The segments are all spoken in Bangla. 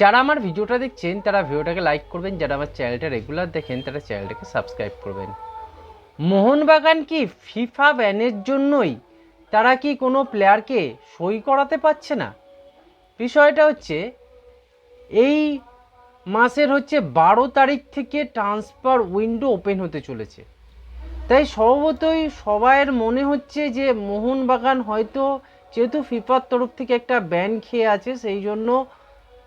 যারা আমার ভিডিওটা দেখছেন, তারা ভিডিওটাকে লাইক করবেন। যারা আমার চ্যানেলটা রেগুলার দেখেন, তারা চ্যানেলটাকে সাবস্ক্রাইব করবেন। মোহনবাগান কি ফিফা ব্যানের জন্যই তারা কি কোনো প্লেয়ারকে সই করাতে পারছে না? বিষয়টা হচ্ছে, এই মাসের হচ্ছে বারো তারিখ থেকে ট্রান্সফার উইন্ডো ওপেন হতে চলেছে। তাই স্বভাবতই সবাইয়ের মনে হচ্ছে যে মোহনবাগান হয়তো যেহেতু ফিফার তরফ থেকে একটা ব্যান খেয়ে আছে, সেই জন্য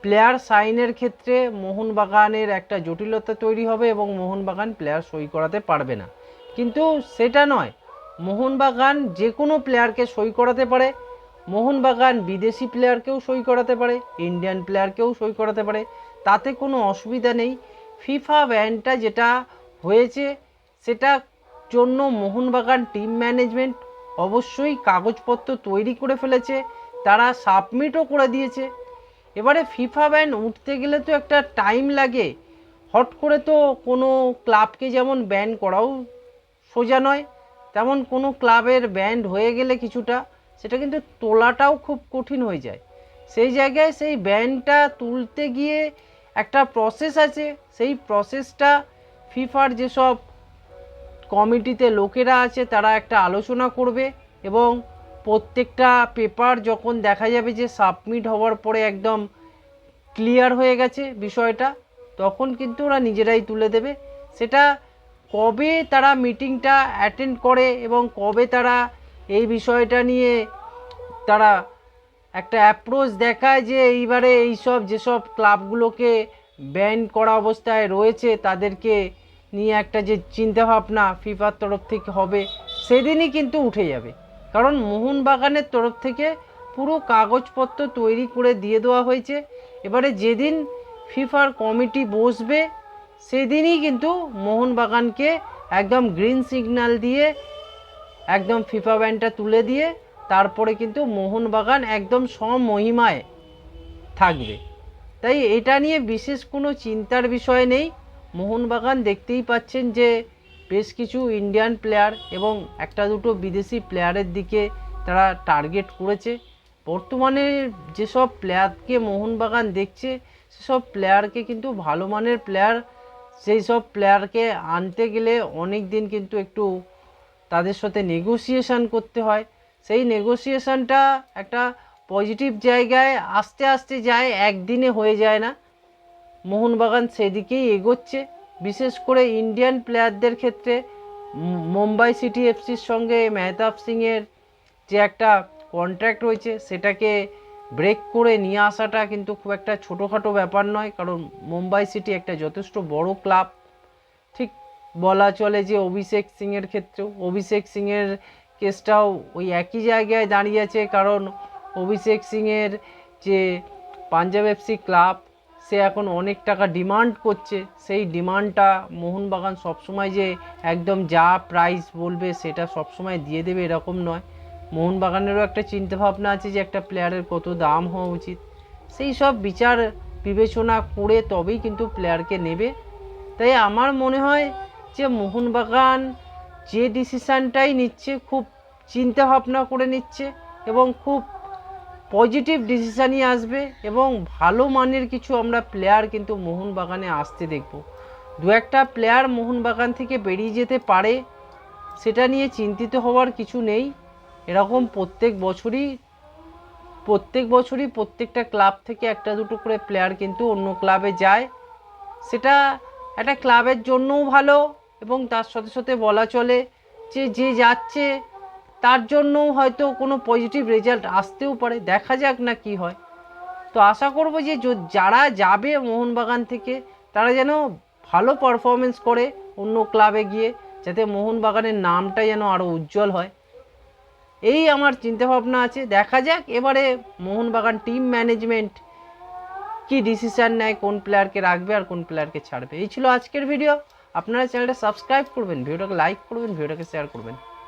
প্লেয়ার সাইনের ক্ষেত্রে মোহনবাগানের একটা জটিলতা তৈরি হবে এবং মোহনবাগান প্লেয়ার সই করাতে পারবে না। কিন্তু সেটা নয়, মোহনবাগান যে কোনো প্লেয়ারকে সই করাতে পারে, মোহনবাগান বিদেশি প্লেয়ারকেও সই করাতে পারে, ইন্ডিয়ান প্লেয়ারকেও সই করাতে পারে, তাতে কোনো অসুবিধা নেই। ফিফা ব্যানটা যেটা হয়েছে, সেটা জন্য মোহনবাগান টিম ম্যানেজমেন্ট অবশ্যই কাগজপত্র তৈরি করে ফেলেছে, তারা সাবমিটও করে দিয়েছে এবারে ফিফা ব্যান উঠতে গেলে তো একটা টাইম লাগে। হট করে তো কোনো ক্লাবকে যেমন ব্যান করাও সোজা নয়, তেমন কোনো ক্লাবের ব্যান্ড হয়ে গেলে কিছুটা, সেটা কিন্তু তোলাটাও খুব কঠিন হয়ে যায়। সেই জায়গায় সেই ব্যান্ডটা তুলতে গিয়ে একটা প্রসেস আছে, সেই প্রসেসটা ফিফার যেসব কমিটিতে লোকেরা আছে, তারা একটা আলোচনা করবে এবং প্রত্যেকটা পেপার যখন দেখা যাবে যে সাবমিট হওয়ার পরে একদম ক্লিয়ার হয়ে গেছে বিষয়টা, তখন কিন্তু ওরা নিজেরাই তুলে দেবে। সেটা কবে তারা মিটিংটা অ্যাটেন্ড করে এবং কবে তারা এই বিষয়টা নিয়ে তারা একটা অ্যাপ্রোচ দেখায় যে এইবারে এইসব যেসব ক্লাবগুলোকে ব্যান করা অবস্থায় রয়েছে, তাদেরকে নিয়ে একটা যে চিন্তাভাবনা ফিফার তরফ থেকে হবে, সেদিনই কিন্তু উঠে যাবে। কারণ মোহনবাগানের তরফ থেকে পুরো কাগজপত্র তৈরি করে দিয়ে দেওয়া হয়েছে। এবারে যেদিন ফিফার কমিটি বসবে, সেদিনই কিন্তু মোহনবাগানকে একদম গ্রিন সিগন্যাল দিয়ে, একদম ফিফা ব্যানটা তুলে দিয়ে, তারপরে কিন্তু মোহনবাগান একদম সমহিমায় থাকবে। তাই এটা নিয়ে বিশেষ কোনো চিন্তার বিষয় নেই। মোহনবাগান দেখতেই পাচ্ছেন যে বেশ কিছু ইন্ডিয়ান প্লেয়ার এবং একটা দুটো বিদেশি প্লেয়ারের দিকে তারা টার্গেট করেছে। বর্তমানে যেসব প্লেয়ারকে মোহনবাগান দেখছে, সেসব প্লেয়ারকে কিন্তু ভালো মানের প্লেয়ার সেই সব প্লেয়ারকে আনতে গেলে অনেক দিন কিন্তু একটু তাদের সাথে নেগোসিয়েশন করতে হয়। সেই নেগোসিয়েশনটা একটা পজিটিভ জায়গায় আস্তে আস্তে যায়, একদিনে হয়ে যায় না। মোহনবাগান সেদিকেই এগোচ্ছে। বিশেষ করে ইন্ডিয়ান প্লেয়ারদের ক্ষেত্রে মুম্বাই সিটি এফসির সঙ্গে মেহতাব সিংয়ের যে একটা কন্ট্রাক্ট রয়েছে সেটাকে ব্রেক করে নিয়ে আসাটা কিন্তু খুব একটা ছোটোখাটো ব্যাপার নয়। কারণ মুম্বাই সিটি একটা যথেষ্ট বড় ক্লাব ঠিক বলা চলে যে অভিষেক সিংয়ের ক্ষেত্রেও। অভিষেক সিংয়ের কেসটাও ওই একই জায়গায় দাঁড়িয়ে আছে কারণ অভিষেক সিংয়ের যে পাঞ্জাব এফসি ক্লাব সে এখন অনেক টাকা ডিমান্ড করছে। সেই ডিমান্ডটা মোহনবাগান সবসময় যে একদম যা প্রাইস বলবে সেটা সবসময় দিয়ে দেবে এরকম নয়। মোহনবাগানেরও একটা চিন্তাভাবনা আছে যে একটা প্লেয়ারের কত দাম হওয়া উচিত। সেই সব বিচার বিবেচনা করে তবেই কিন্তু প্লেয়ারকে নেবে। তাই আমার মনে হয় যে মোহনবাগান যে ডিসিশানটাই নিচ্ছে, খুব চিন্তা ভাবনা করে নিচ্ছে এবং খুব পজিটিভ ডিসিশানই আসবে এবং ভালো মানের কিছু আমরা প্লেয়ার কিন্তু মোহনবাগানে আসতে দেখব। দু একটা প্লেয়ার মোহনবাগান থেকে বেরিয়ে যেতে পারে, সেটা নিয়ে চিন্তিত হওয়ার কিছু নেই। এরকম প্রত্যেক বছরই প্রত্যেক বছরই প্রত্যেকটা ক্লাব থেকে একটা দুটো করে প্লেয়ার কিন্তু অন্য ক্লাবে যায়। সেটা একটা ক্লাবের জন্যও ভালো এবং তার সাথে সাথে বলা চলে যে যে যাচ্ছে তার জন্যও হয়তো কোনো পজিটিভ রেজাল্ট আসতেও পারে, দেখা যাক না কি হয়। তো আশা করব যে যারা যাবে মোহনবাগান থেকে, তারা যেন ভালো পারফরমেন্স করে অন্য ক্লাবে গিয়ে, যাতে মোহনবাগানের নামটা যেন আরও উজ্জ্বল হয়। এই আমার চিন্তাভাবনা আছে। দেখা যাক, এবারে মোহনবাগান টিম ম্যানেজমেন্ট কি ডিসিশান নেয়, কোন প্লেয়ারকে রাখবে আর কোন প্লেয়ারকে ছাড়বে। এই ছিল আজকের ভিডিও আপনারা চ্যানেলটা সাবস্ক্রাইব করবেন ভিডিওটাকে লাইক করবেন ভিডিওটাকে শেয়ার করবেন।